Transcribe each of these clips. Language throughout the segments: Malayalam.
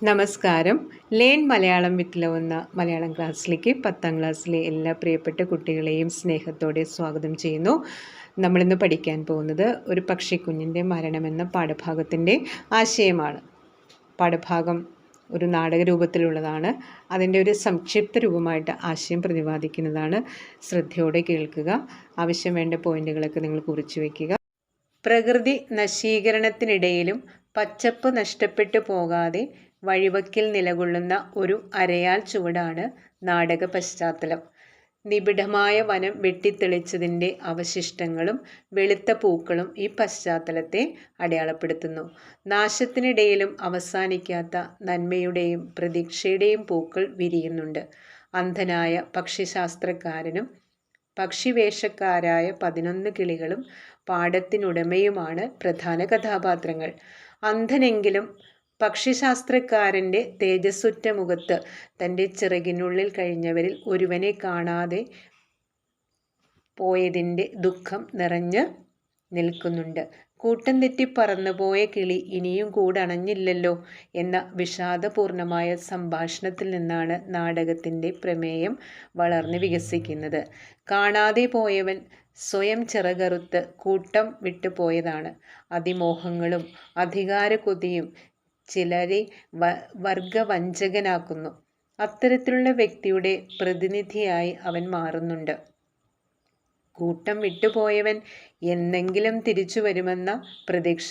നമസ്കാരം. ലേൺ മലയാളം വിത്ത് ലവ് എന്ന മലയാളം ക്ലാസ്സിലേക്ക് പത്താം ക്ലാസ്സിലെ എല്ലാ പ്രിയപ്പെട്ട കുട്ടികളെയും സ്നേഹത്തോടെ സ്വാഗതം ചെയ്യുന്നു. നമ്മളിന്ന് പഠിക്കാൻ പോകുന്നത് ഒരു പക്ഷിക്കുഞ്ഞിന്റെ മരണമെന്ന പാഠഭാഗത്തിന്റെ ആശയമാണ്. പാഠഭാഗം ഒരു നാടക രൂപത്തിലുള്ളതാണ് അതിന്റെ ഒരു സംക്ഷിപ്ത രൂപമായിട്ട് ആശയം പ്രതിപാദിക്കുന്നതാണ്. ശ്രദ്ധയോടെ കേൾക്കുക. ആവശ്യം വേണ്ട പോയിന്റുകളൊക്കെ നിങ്ങൾ കുറിച്ചു വയ്ക്കുക പ്രകൃതി നശീകരണത്തിനിടയിലും പച്ചപ്പ് നഷ്ടപ്പെട്ടു പോകാതെ വഴിവക്കിൽ നിലകൊള്ളുന്ന ഒരു അരയാൽ ചുവടാണ് നാടക പശ്ചാത്തലം നിബിഡമായ വനം വെട്ടിത്തെളിച്ചതിന്റെ അവശിഷ്ടങ്ങളും വെളുത്ത പൂക്കളും ഈ പശ്ചാത്തലത്തെ അടയാളപ്പെടുത്തുന്നു. നാശത്തിനിടയിലും അവസാനിക്കാത്ത നന്മയുടെയും പ്രതീക്ഷയുടെയും പൂക്കൾ വിരിയുന്നുണ്ട്. അന്ധനായ പക്ഷിശാസ്ത്രക്കാരനും പക്ഷിവേഷക്കാരായ പതിനൊന്ന് കിളികളും പാടത്തിനുടമയുമാണ് പ്രധാന കഥാപാത്രങ്ങൾ. അന്ധനെങ്കിലും പക്ഷിശാസ്ത്രക്കാരന്റെ തേജസ്സുറ്റ മുഖത്ത് തന്റെ ചിറകിനുള്ളിൽ കഴിഞ്ഞവരിൽ ഒരുവനെ കാണാതെ പോയതിന്റെ ദുഃഖം നിറഞ്ഞ് നിൽക്കുന്നുണ്ട്. കൂട്ടം തെറ്റി പറന്നുപോയ കിളി ഇനിയും കൂടണഞ്ഞില്ലല്ലോ എന്ന വിഷാദപൂർണമായ സംഭാഷണത്തിൽ നിന്നാണ് നാടകത്തിന്റെ പ്രമേയം വളർന്ന് വികസിക്കുന്നത്. കാണാതെ പോയവൻ സ്വയം ചിറകറുത്ത് കൂട്ടം വിട്ടുപോയതാണ്. അതിമോഹങ്ങളും അധികാരക്കൊതിയും ചിലരെ വ വർഗവഞ്ചകനാക്കുന്നു. അത്തരത്തിലുള്ള വ്യക്തിയുടെ പ്രതിനിധിയായി അവൻ മാറുന്നുണ്ട്. കൂട്ടം വിട്ടുപോയവൻ എന്നെങ്കിലും തിരിച്ചു വരുമെന്ന പ്രതീക്ഷ.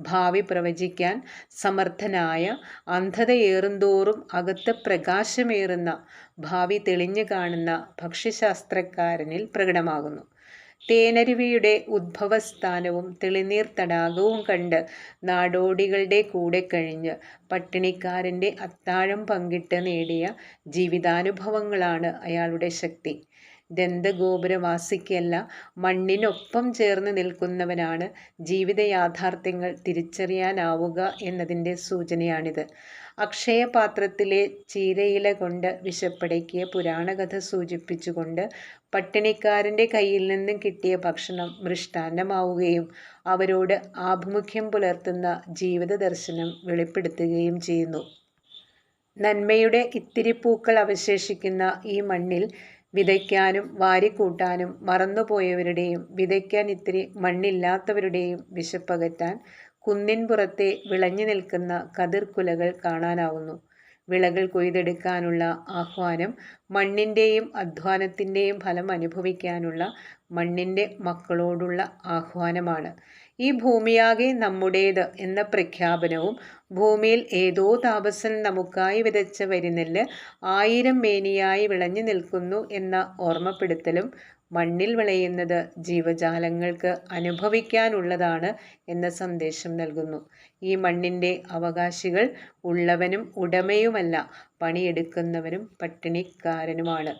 ഭാവി പ്രവചിക്കാൻ സമർത്ഥനായ അന്ധതയേറുന്തോറും അകത്ത് പ്രകാശമേറുന്ന ഭാവി തെളിഞ്ഞു കാണുന്ന ഭക്ഷ്യശാസ്ത്രക്കാരനിൽ പ്രകടമാകുന്നു. തേനരുവിയുടെ ഉദ്ഭവസ്ഥാനവും തെളിനീർ തടാകവും കണ്ട് നാടോടികളുടെ കൂടെ കഴിഞ്ഞ് പട്ടിണിക്കാരന്റെ അത്താഴം പങ്കിട്ട് നേടിയ ജീവിതാനുഭവങ്ങളാണ് അയാളുടെ ശക്തി. ദന്തഗോപുരവാസിക്കല്ല മണ്ണിനൊപ്പം ചേർന്ന് നിൽക്കുന്നവനാണ്. ജീവിത യാഥാർത്ഥ്യങ്ങൾ തിരിച്ചറിയാനാവുക എന്നതിന്റെ സൂചനയാണിത്. അക്ഷയപാത്രത്തിലെ ചീരയില കൊണ്ട് വിശപ്പടക്കിയ പുരാണകഥ സൂചിപ്പിച്ചുകൊണ്ട് പട്ടിണിക്കാരന്റെ കയ്യിൽ നിന്നും കിട്ടിയ ഭക്ഷണം മൃഷ്ടാന്നമാവുകയും അവരോട് ആഭിമുഖ്യം പുലർത്തുന്ന ജീവിത ദർശനം വെളിപ്പെടുത്തുകയും ചെയ്യുന്നു. നന്മയുടെ ഇത്തിരി പൂക്കൾ അവശേഷിക്കുന്ന ഈ മണ്ണിൽ വിതയ്ക്കാനും വാരിക്കൂട്ടാനും മറന്നുപോയവരുടെയും വിതയ്ക്കാൻ ഇത്തിരി മണ്ണില്ലാത്തവരുടെയും വിശപ്പകറ്റാൻ കുന്നിൻപുറത്തെ വിളഞ്ഞു നിൽക്കുന്ന കതിർക്കുലകൾ കാണാനാവുന്നു. വിളകൾ കൊയ്തെടുക്കാനുള്ള ആഹ്വാനം മണ്ണിന്റെയും അധ്വാനത്തിന്റെയും ഫലം അനുഭവിക്കാനുള്ള മണ്ണിന്റെ മക്കളോടുള്ള ആഹ്വാനമാണ്. ഈ ഭൂമിയാകെ നമ്മുടേത് എന്ന പ്രഖ്യാപനവും ഭൂമിയിൽ ഏതോ താപസൻ നമുക്കായി വിതച്ച വരിനെല്ല് ആയിരം മേനിയായി വിളഞ്ഞു നിൽക്കുന്നു എന്ന ഓർമ്മപ്പെടുത്തലും മണ്ണിൽ വിളയുന്നത് ജീവജാലങ്ങൾക്ക് അനുഭവിക്കാനുള്ളതാണ് എന്ന സന്ദേശം നൽകുന്നു. ഈ മണ്ണിന്റെ അവകാശികൾ ഉള്ളവനും ഉടമയുമല്ല പണിയെടുക്കുന്നവനും പട്ടിണിക്കാരനുമാണ്.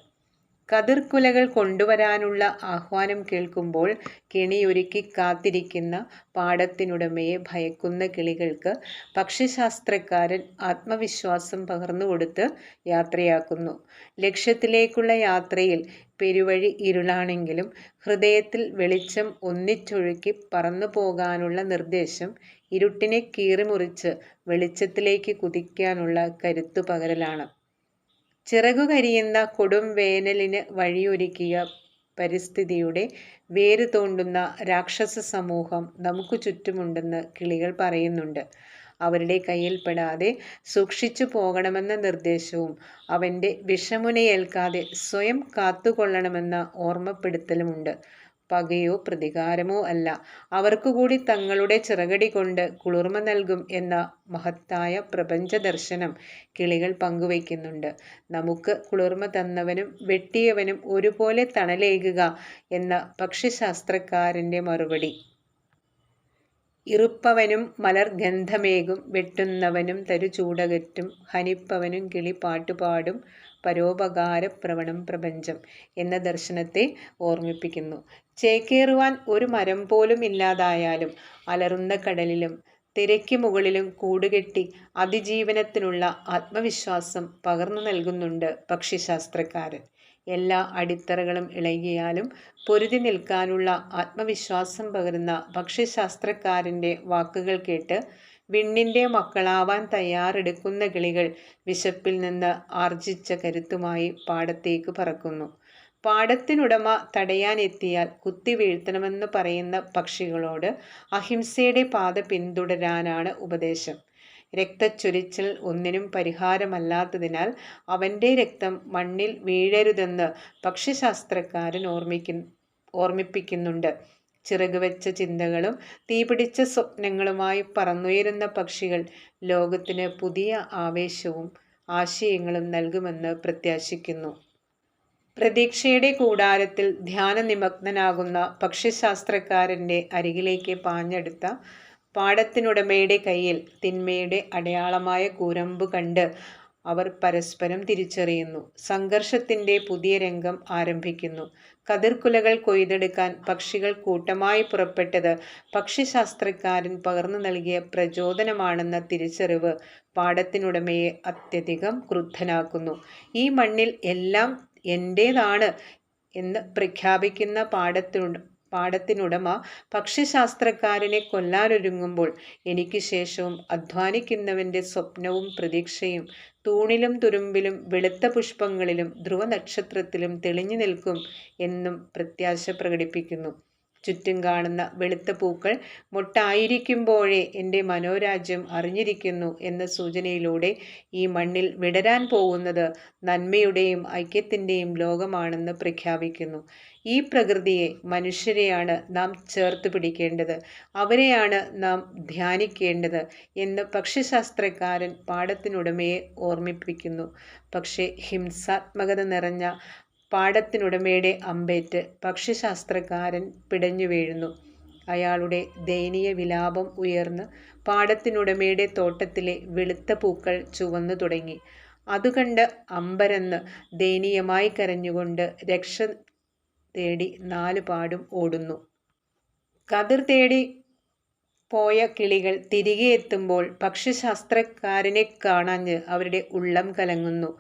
കതിർക്കുലകൾ കൊണ്ടുവരാനുള്ള ആഹ്വാനം കേൾക്കുമ്പോൾ കെണിയൊരുക്കി കാത്തിരിക്കുന്ന പാടത്തിനുടമയെ ഭയക്കുന്ന കിളികൾക്ക് പക്ഷിശാസ്ത്രക്കാരൻ ആത്മവിശ്വാസം പകർന്നുകൊടുത്ത് യാത്രയാക്കുന്നു. ലക്ഷ്യത്തിലേക്കുള്ള യാത്രയിൽ പെരുവഴി ഇരുളാണെങ്കിലും ഹൃദയത്തിൽ വെളിച്ചം ഒന്നിച്ചൊഴുക്കി പറന്നു പോകാനുള്ള നിർദ്ദേശം ഇരുട്ടിനെ കീറിമുറിച്ച് വെളിച്ചത്തിലേക്ക് കുതിക്കാനുള്ള കരുത്തു പകരലാണ്. ചിറകു കരിയുന്ന കൊടും വേനലിന് വഴിയൊരുക്കിയ പരിസ്ഥിതിയുടെ വേര് തോണ്ടുന്ന രാക്ഷസ സമൂഹം നമുക്ക് ചുറ്റുമുണ്ടെന്ന് കിളികൾ പറയുന്നുണ്ട്. അവരുടെ കയ്യിൽപ്പെടാതെ സൂക്ഷിച്ചു പോകണമെന്ന നിർദ്ദേശവും അവന്റെ വിഷമുനയേൽക്കാതെ സ്വയം കാത്തുകൊള്ളണമെന്ന ഓർമ്മപ്പെടുത്തലുമുണ്ട്. പകയോ പ്രതികാരമോ അല്ല. അവർക്കുകൂടി തങ്ങളുടെ ചിറകടി കൊണ്ട് കുളിർമ നൽകും എന്ന മഹത്തായ പ്രപഞ്ച ദർശനം കിളികൾ പങ്കുവയ്ക്കുന്നുണ്ട്. നമുക്ക് കുളിർമ തന്നവനും വെട്ടിയവനും ഒരുപോലെ തണലേകുക എന്ന പക്ഷിശാസ്ത്രക്കാരന്റെ മറുപടി. ഇറുപ്പവനും മലർ ഗന്ധമേകും വെട്ടുന്നവനും തരു ചൂടകറ്റും ഹനിപ്പവനും കിളി പാട്ടുപാടും പരോപകാരപ്രവണം പ്രപഞ്ചം എന്ന ദർശനത്തെ ഓർമ്മിപ്പിക്കുന്നു. ചേക്കേറുവാൻ ഒരു മരം പോലും ഇല്ലാതായാലും അലറുന്ന കടലിലും തിരയ്ക്ക് മുകളിലും കൂടുകെട്ടി അതിജീവനത്തിനുള്ള ആത്മവിശ്വാസം പകർന്നു നൽകുന്നുണ്ട് പക്ഷിശാസ്ത്രക്കാരൻ. എല്ലാ അടിത്തറകളും ഇളകിയാലും പൊരുതി നിൽക്കാനുള്ള ആത്മവിശ്വാസം പകരുന്ന പക്ഷിശാസ്ത്രക്കാരന്റെ വാക്കുകൾ കേട്ട് വിണ്ണിന്റെ മക്കളാവാൻ തയ്യാറെടുക്കുന്ന കിളികൾ വിശപ്പിൽ നിന്ന് ആർജിച്ച കരുത്തുമായി പാടത്തേക്ക് പറക്കുന്നു. പാടത്തിനുടമ തടയാനെത്തിയാൽ കുത്തിവീഴ്ത്തണമെന്ന് പറയുന്ന പക്ഷികളോട് അഹിംസയുടെ പാത പിന്തുടരാനാണ് ഉപദേശം. രക്തച്ചൊരിച്ചിൽ ഒന്നിനും പരിഹാരമല്ലാത്തതിനാൽ അവന്റെ രക്തം മണ്ണിൽ വീഴരുതെന്ന് പക്ഷിശാസ്ത്രക്കാരൻ ഓർമ്മിക്കു ഓർമ്മിപ്പിക്കുന്നുണ്ട്. ചിറകുവെച്ച ചിന്തകളും തീപിടിച്ച സ്വപ്നങ്ങളുമായി പറന്നുയരുന്ന പക്ഷികൾ ലോകത്തിന് പുതിയ ആവേശവും ആശയങ്ങളും നൽകുമെന്ന് പ്രത്യാശിക്കുന്നു. പ്രതീക്ഷയുടെ കൂടാരത്തിൽ ധ്യാനനിമഗ്നനാകുന്ന പക്ഷിശാസ്ത്രക്കാരന്റെ അരികിലേക്ക് പാഞ്ഞെടുത്ത പാടത്തിനുടമയുടെ കയ്യിൽ തിന്മയുടെ അടയാളമായ കൂരമ്പ് കണ്ട് അവർ പരസ്പരം തിരിച്ചറിയുന്നു. സംഘർഷത്തിന്റെ പുതിയ രംഗം ആരംഭിക്കുന്നു. കതിർക്കുലകൾ കൊയ്തെടുക്കാൻ പക്ഷികൾ കൂട്ടമായി പുറപ്പെട്ടത് പക്ഷിശാസ്ത്രക്കാരൻ പകർന്നു നൽകിയ പ്രചോദനമാണെന്ന തിരിച്ചറിവ് പാടത്തിനുടമയെ അത്യധികം ക്രുദ്ധനാക്കുന്നു. ഈ മണ്ണിൽ എല്ലാം എന്റേതാണ് എന്ന് പ്രഖ്യാപിക്കുന്ന പാടത്തിനു പാടത്തിനുടമ പക്ഷിശാസ്ത്രക്കാരനെ കൊല്ലാനൊരുങ്ങുമ്പോൾ എനിക്ക് ശേഷവും അധ്വാനിക്കുന്നവന്റെ സ്വപ്നവും പ്രതീക്ഷയും തൂണിലും തുരുമ്പിലും വെളുത്ത പുഷ്പങ്ങളിലും ധ്രുവനക്ഷത്രത്തിലും തെളിഞ്ഞു നിൽക്കും എന്നും പ്രത്യാശ പ്രകടിപ്പിക്കുന്നു. ചുറ്റും കാണുന്ന വെളുത്ത പൂക്കൾ മൊട്ടായിരിക്കുമ്പോഴേ എന്റെ മനോരാജ്യം അറിഞ്ഞിരിക്കുന്നു എന്ന സൂചനയിലൂടെ ഈ മണ്ണിൽ വിടരാൻ പോകുന്നത് നന്മയുടെയും ഐക്യത്തിന്റെയും ലോകമാണെന്ന് പ്രഖ്യാപിക്കുന്നു. ഈ പ്രകൃതിയെ മനുഷ്യരെയാണ് നാം ചേർത്ത് പിടിക്കേണ്ടത്. അവരെയാണ് നാം ധ്യാനിക്കേണ്ടത് എന്ന് പക്ഷിശാസ്ത്രക്കാരൻ പാടത്തിനുടമയെ ഓർമ്മിപ്പിക്കുന്നു. പക്ഷേ ഹിംസാത്മകത നിറഞ്ഞ പാടത്തിനുടമയുടെ അമ്പേറ്റ് പക്ഷിശാസ്ത്രക്കാരൻ പിടഞ്ഞു വീഴുന്നു. അയാളുടെ ദയനീയ വിലാപം ഉയർന്ന് പാടത്തിനുടമയുടെ തോട്ടത്തിലെ വെളുത്ത പൂക്കൾ ചുവന്നു തുടങ്ങി. അതുകണ്ട് അമ്പരന്ന് ദയനീയമായി കരഞ്ഞുകൊണ്ട് രക്ഷ തേടി നാലുപാടും ഓടുന്നു. കതിർ തേടി പോയ കിളികൾ തിരികെ എത്തുമ്പോൾ പക്ഷിശാസ്ത്രക്കാരനെ കാണാഞ്ഞ് അവരുടെ ഉള്ളം കലങ്ങുന്നു.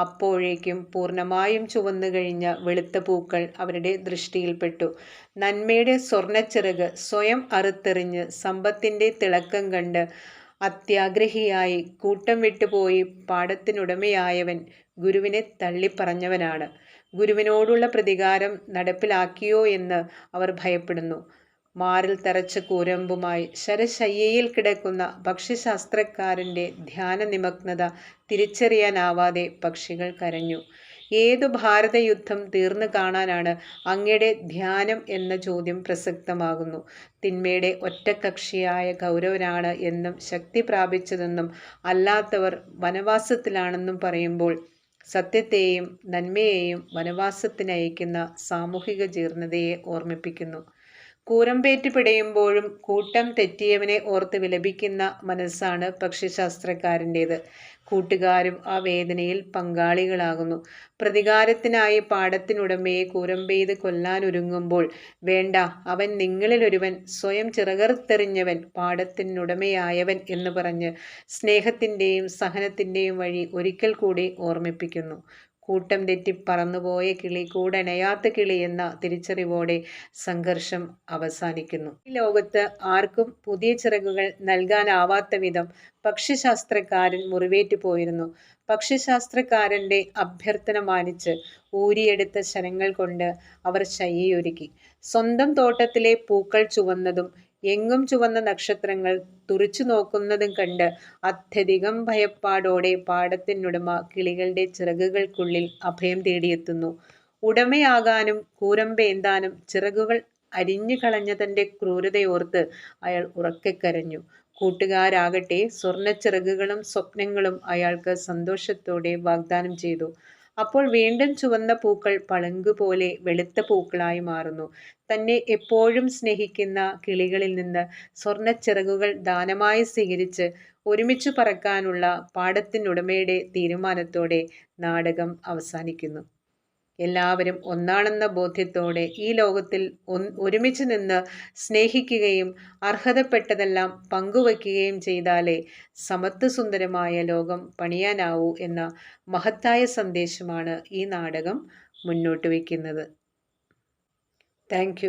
അപ്പോഴേക്കും പൂർണമായും ചുവന്നു കഴിഞ്ഞ വെളുത്ത പൂക്കൾ അവരുടെ ദൃഷ്ടിയിൽപ്പെട്ടു നന്മയുടെ സ്വർണച്ചിറക് സ്വയം അറുത്തെറിഞ്ഞ് സമ്പത്തിന്റെ തിളക്കം കണ്ട് അത്യാഗ്രഹിയായി കൂട്ടം വിട്ടുപോയി പാടത്തിനുടമയായവൻ ഗുരുവിനെ തള്ളിപ്പറഞ്ഞവനാണ്. ഗുരുവിനോടുള്ള പ്രതികാരം നടപ്പിലാക്കിയോ എന്ന് അവർ ഭയപ്പെടുന്നു. മാറിൽ തെറച്ച കൂരമ്പുമായി ശരശയ്യയിൽ കിടക്കുന്ന ഭക്ഷ്യശാസ്ത്രക്കാരന്റെ ധ്യാനനിമഗ്നത തിരിച്ചറിയാനാവാതെ പക്ഷികൾ കരഞ്ഞു. ഏതു ഭാരതയുദ്ധം തീർന്നു കാണാനാണ് അങ്ങയുടെ ധ്യാനം എന്ന ചോദ്യം പ്രസക്തമാകുന്നു. തിന്മയുടെ ഒറ്റക്കക്ഷിയായ കൗരവനാണ് എന്നും ശക്തി പ്രാപിച്ചതെന്നും അല്ലാത്തവർ വനവാസത്തിലാണെന്നും പറയുമ്പോൾ സത്യത്തെയും നന്മയെയും വനവാസത്തിനയക്കുന്ന സാമൂഹിക ജീർണതയെ ഓർമ്മിപ്പിക്കുന്നു. കൂരമ്പേറ്റ് പിടയുമ്പോഴും കൂട്ടം തെറ്റിയവനെ ഓർത്ത് വിലപിക്കുന്ന മനസ്സാണ് പക്ഷിശാസ്ത്രക്കാരന്റേത് കൂട്ടുകാരും ആ വേദനയിൽ പങ്കാളികളാകുന്നു. പ്രതികാരത്തിനായി പാടത്തിനുടമയെ കൂരമ്പെയ്ത് കൊല്ലാനൊരുങ്ങുമ്പോൾ വേണ്ട അവൻ നിങ്ങളിലൊരുവൻ സ്വയം ചിറകർത്തെറിഞ്ഞവൻ പാടത്തിനുടമയായവൻ എന്ന് പറഞ്ഞ് സ്നേഹത്തിന്റെയും സഹനത്തിന്റെയും വഴി ഒരിക്കൽ കൂടി ഓർമ്മിപ്പിക്കുന്നു. കൂട്ടം തെറ്റി പറന്നുപോയ കിളി കൂടനയാത്ത കിളി എന്ന തിരിച്ചറിവോടെ സംഘർഷം അവസാനിക്കുന്നു. ഈ ലോകത്ത് ആർക്കും പുതിയ ചിറകുകൾ നൽകാനാവാത്ത വിധം പക്ഷിശാസ്ത്രക്കാരൻ മുറിവേറ്റു പോയിരുന്നു. പക്ഷിശാസ്ത്രക്കാരന്റെ അഭ്യർത്ഥന മാനിച്ച് ഊരിയെടുത്ത ശനങ്ങൾ കൊണ്ട് അവർ ശയ്യയൊരുക്കി. സ്വന്തം തോട്ടത്തിലെ പൂക്കൾ ചുവന്നതും എങ്ങും ചുവന്ന നക്ഷത്രങ്ങൾ തുറിച്ചു നോക്കുന്നതും കണ്ട് അത്യധികം ഭയപ്പാടോടെ പാടത്തിനുടമ കിളികളുടെ ചിറകുകൾക്കുള്ളിൽ അഭയം തേടിയെത്തുന്നു. ഉടമയാകാനും കൂരമ്പേന്താനും ചിറകുകൾ അരിഞ്ഞു കളഞ്ഞ തന്റെ ക്രൂരതയോർത്ത് അയാൾ ഉറക്കെ കരഞ്ഞു. കൂട്ടുകാരാകട്ടെ സ്വർണച്ചിറകുകളും സ്വപ്നങ്ങളും അയാൾക്ക് സന്തോഷത്തോടെ വാഗ്ദാനം ചെയ്തു. അപ്പോൾ വീണ്ടും ചുവന്ന പൂക്കൾ പളുങ്കുപോലെ വെളുത്ത പൂക്കളായി മാറുന്നു. തന്നെ എപ്പോഴും സ്നേഹിക്കുന്ന കിളികളിൽ നിന്ന് സ്വർണച്ചിറകുകൾ ദാനമായി സ്വീകരിച്ച് ഒരുമിച്ച് പറക്കാനുള്ള പാടത്തിനുടമയുടെ തീരുമാനത്തോടെ നാടകം അവസാനിക്കുന്നു. എല്ലാവരും ഒന്നാണെന്ന ബോധ്യത്തോടെ ഈ ലോകത്തിൽ ഒരുമിച്ച് നിന്ന് സ്നേഹിക്കുകയും അർഹതപ്പെട്ടതെല്ലാം പങ്കുവയ്ക്കുകയും ചെയ്താലേ സമത്വസുന്ദരമായ ലോകം പണിയാനാവൂ എന്ന മഹത്തായ സന്ദേശമാണ് ഈ നാടകം മുന്നോട്ട് വയ്ക്കുന്നത്. താങ്ക്